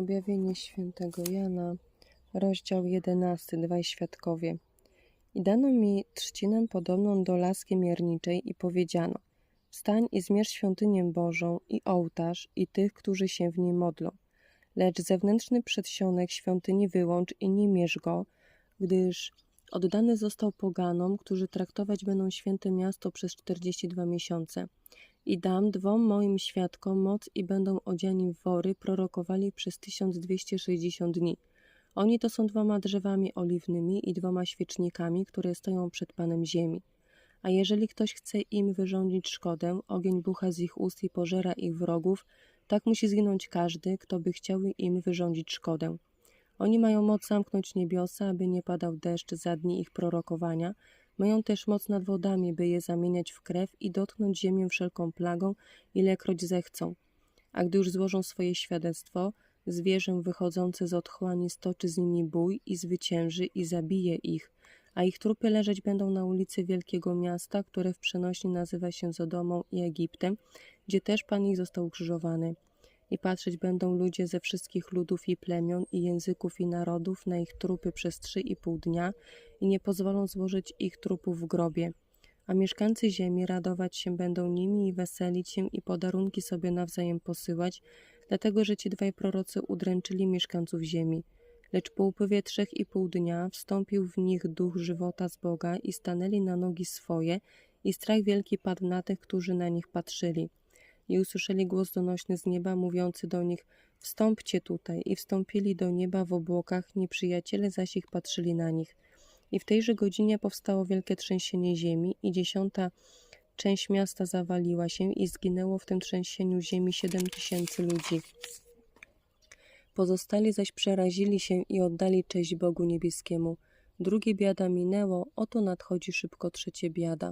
Objawienie świętego Jana, rozdział 11, dwaj świadkowie. I dano mi trzcinę podobną do laski mierniczej i powiedziano, wstań i zmierz świątynię Bożą i ołtarz i tych, którzy się w niej modlą. Lecz zewnętrzny przedsionek świątyni wyłącz i nie mierz go, gdyż oddany został poganom, którzy traktować będą święte miasto przez 42 miesiące. I dam dwom moim świadkom moc i będą odziani w wory, prorokowali przez 1260 dni. Oni to są dwoma drzewami oliwnymi i dwoma świecznikami, które stoją przed Panem ziemi. A jeżeli ktoś chce im wyrządzić szkodę, ogień bucha z ich ust i pożera ich wrogów, tak musi zginąć każdy, kto by chciał im wyrządzić szkodę. Oni mają moc zamknąć niebiosa, aby nie padał deszcz za dni ich prorokowania, mają też moc nad wodami, by je zamieniać w krew i dotknąć ziemię wszelką plagą, ilekroć zechcą. A gdy już złożą swoje świadectwo, zwierzę wychodzące z otchłani stoczy z nimi bój i zwycięży i zabije ich, a ich trupy leżeć będą na ulicy wielkiego miasta, które w przenośni nazywa się Zodomą i Egiptem, gdzie też Pan ich został ukrzyżowany. I patrzeć będą ludzie ze wszystkich ludów i plemion, i języków i narodów na ich trupy przez trzy i pół dnia i nie pozwolą złożyć ich trupów w grobie. A mieszkańcy ziemi radować się będą nimi i weselić się i podarunki sobie nawzajem posyłać, dlatego że ci dwaj prorocy udręczyli mieszkańców ziemi. Lecz po upływie trzech i pół dnia wstąpił w nich duch żywota z Boga i stanęli na nogi swoje i strach wielki padł na tych, którzy na nich patrzyli. I usłyszeli głos donośny z nieba, mówiący do nich, wstąpcie tutaj. I wstąpili do nieba w obłokach, nieprzyjaciele zaś ich patrzyli na nich. I w tejże godzinie powstało wielkie trzęsienie ziemi i dziesiąta część miasta zawaliła się i zginęło w tym trzęsieniu ziemi siedem tysięcy ludzi. Pozostali zaś przerazili się i oddali cześć Bogu niebieskiemu. Drugie biada minęło, oto nadchodzi szybko trzecie biada.